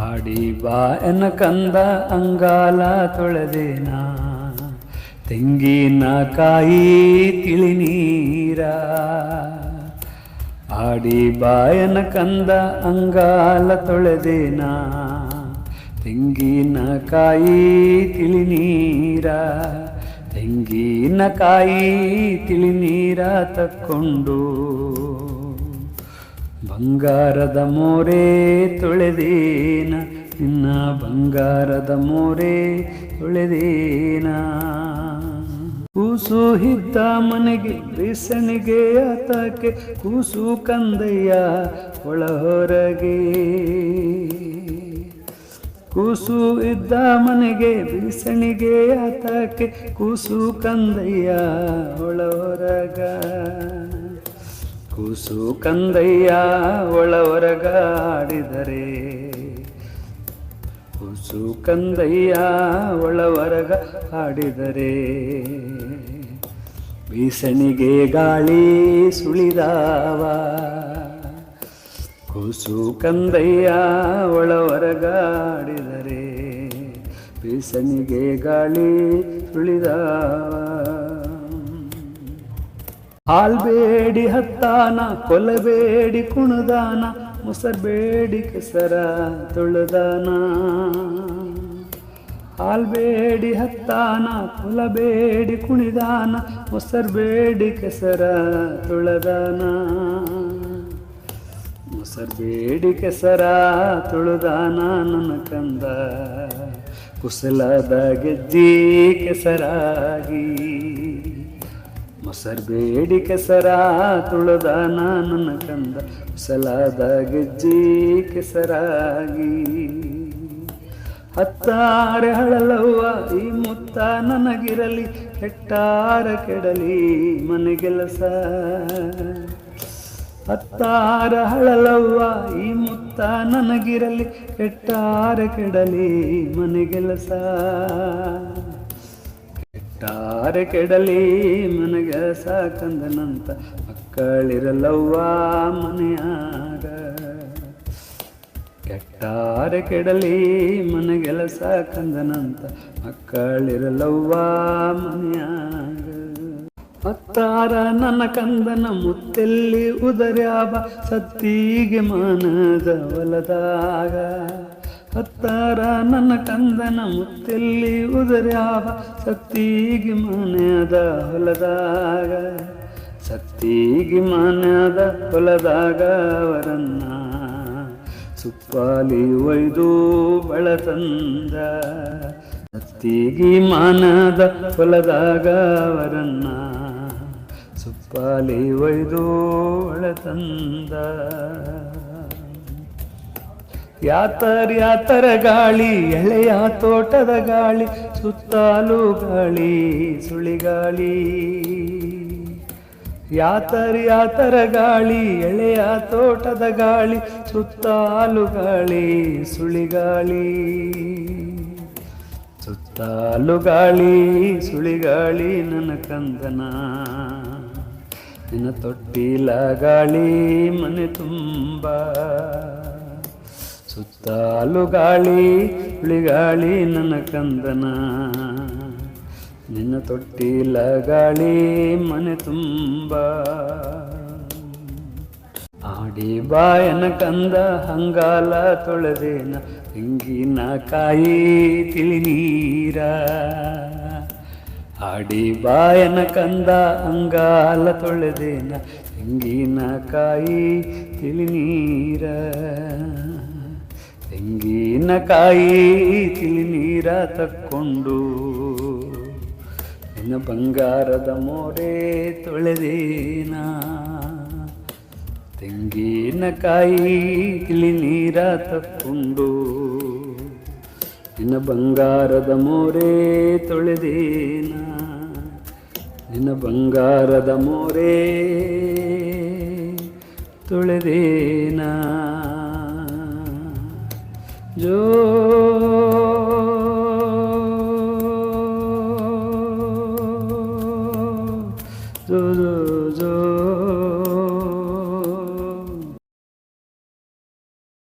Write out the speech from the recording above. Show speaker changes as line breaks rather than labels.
ಆಡಿ ಬಾ ಎನ ಕಂದ ಅಂಗಾಲ ತೊಳೆದೇನ ತೆಂಗಿನ ಕಾಯಿ ತಿಳಿ ನೀರ. ಆಡಿ ಬಾಯನ ಕಂದ ಅಂಗಾಲ ತೊಳೆದೇನ ತೆಂಗಿನ ಕಾಯಿ ತಿಳಿ ನೀರ. ತೆಂಗಿನ ಕಾಯಿ ತಿಳಿ ನೀರ ತಕ್ಕೊಂಡು ಬಂಗಾರದ ಮೋರೆ ತೊಳೆದೇನ? ನಿನ್ನ ಬಂಗಾರದ ಮೋರೆ ತೊಳೆದೇನ? ಕೂಸು ಹಿದ್ದ ಮನೆಗೆ ಬೀಸಣಿಗೆ ಆತಕ್ಕೆ ಕೂಸು ಕಂದಯ್ಯ ಒಳ ಹೊರಗೆ ಕೂಸು ಇದ್ದ ಮನೆಗೆ ಬೀಸಣಿಗೆ ಆತಕ್ಕೆ ಕೂಸು ಕಂದಯ್ಯ ಒಳ ಹೊರಗ ಕೂಸು ಕಂದಯ್ಯ ಒಳವರಗಾಡಿದರೆ. ಕೂಸು ಕಂದಯ್ಯ ಒಳವರಗ ಬೀಸಣಿಗೆ ಗಾಳಿ ಸುಳಿದಾವ. ಕೂಸು ಕಂದಯ್ಯ ಒಳವರಗಾಡಿದರೆ. ಬೀಸಣಿಗೆ ಗಾಳಿ ಸುಳಿದಾವ. ಹಾಲ್ಬೇಡಿ ಹತ್ತಾನ ಕೊಲಬೇಡಿ ಕುಣದಾನ ಮುಸರ್ಬೇಡಿ ಕೆಸರ ತುಳುದಾನ. ಹಾಲ್ಬೇಡಿ ಹತ್ತಾನ ಕೊಲಬೇಡಿ ಕುಣಿದಾನ ಮೊಸರ್ಬೇಡಿ ಕೆಸರ ತುಳದಾನ. ಮೊಸರ್ಬೇಡಿ ಕೆಸರ ತುಳುದಾನ ನನ್ನ ಕಂದ. ಕುಸಲದ ಗೆಜ್ಜಿ ಕೆಸರಾಗಿ ಮೊಸರ್ಬೇಡಿ ಕೆಸರ, ತುಳದ ನನ್ನ ಕಂದ ಸಲಾದ ಗೆಜ್ಜಿ ಕೆಸರಾಗಿ. ಹತ್ತಾರೆ ಹಳಲವ್ವ, ಈ ಮುತ್ತ ನನಗಿರಲಿ, ಹೆಟ್ಟಾರ ಕೆಡಲಿ ಮನೆಗೆಲಸ. ಹತ್ತಾರ ಹಳಲವ್ವ, ಈ ಮುತ್ತ ನನಗಿರಲಿ ಕೆಟ್ಟಾರ ಕೆಡಲಿ ಮನೆಗೆಲಸ. ಕೆಟ್ಟಾರ ಕೆಡಲಿ ಮನೆಗೆಲಸ ಸಾಕಂದನಂತ ಮಕ್ಕಳಿರಲವ್ವ ಮನೆಯಾಗ. ಕೆಟ್ಟಾರೆ ಕೆಡಲಿ ಮನೆಗೆಲಸ ಸಾಕಂದನಂತ ಮಕ್ಕಳಿರಲವ್ವ ಮನೆಯಾಗ. ಅತ್ತಾರ ನನ್ನ ಕಂದನ ಮುತ್ತೆಲ್ಲಿ ಉದರ್ಯಾಬ ಸತ್ತಿಗೆ ಮಾನದ ಹೊಲದಾಗ. ಹತ್ತಾರ ನನ್ನ ಕಂದನ ಮುತ್ತೆಲ್ಲಿ ಉದರ್ಯಾವ ಸತ್ತೀಗಿ ಮಾನ್ಯದ ಹೊಲದಾಗ ಸತ್ತೀಗಿ ಮಾನ್ಯದ ಹೊಲದಾಗ ಅವರನ್ನ ಸುಪ್ಪಾಲಿ ಒಯ್ದು ಬಳತಂದ ಸತ್ತೀಗಿ ಮಾನದ ಹೊಲದಾಗ ಅವರನ್ನ ಸುಪ್ಪಾಲಿ ಒಯ್ದು ಒಳತಂದ ಯಾತರ ಯಾತರ ಗಾಳಿ, ಎಳೆಯ ತೋಟದ ಗಾಳಿ ಸುತ್ತಾಲು ಗಾಳಿ ಸುಳಿಗಾಳಿ. ಯಾತರ ಯಾತರ ಗಾಳಿ, ಎಳೆಯ ತೋಟದ ಗಾಳಿ ಸುತ್ತಾಲು ಗಾಳಿ ಸುಳಿಗಾಳಿ. ಸುತ್ತಾಲು ಗಾಳಿ ಸುಳಿಗಾಳಿ, ನನ್ನ ಕಂದನ. ನಿನ್ನ ತೊಟ್ಟಿಲ ಗಾಳಿ ಮನೆ ತುಂಬ. ಸುತ್ತಾಲು ಗಾಳಿ ಬಿಳಿಗಾಳಿ ನನ್ನ ಕಂದನ. ನಿನ್ನ ತೊಟ್ಟಿಲ್ಲ ಗಾಳಿ ಮನೆ ತುಂಬ. ಆಡಿ ಬಾಯನ ಕಂದ, ಹಂಗಾಲ ತೊಳೆದೇನ. ತೆಂಗಿನ ಕಾಯಿ ತಿಳಿ ನೀರ. ಆಡಿ ಬಾಯನ ಕಂದ ಅಂಗಾಲ ತೊಳೆದೇನ. ತೆಂಗಿನ ಕಾಯಿ ತಿಳಿ ನೀರ. ತೆಂಗಿನ ಕಾಯಿ ತಿಳಿ ನೀರ ತಕ್ಕೊಂಡು ನಿನ್ನ ಬಂಗಾರದ ಮೋರೆ ತೊಳೆದೇನ? ತೆಂಗಿನಕಾಯಿ ತಿಳಿ ನೀರ ತಕ್ಕೊಂಡು ನಿನ್ನ ಬಂಗಾರದ ಮೋರೆ ತೊಳೆದೇನ? ನಿನ್ನ ಬಂಗಾರದ ಮೋರೆ ತೊಳೆದೇನ? জো জো জো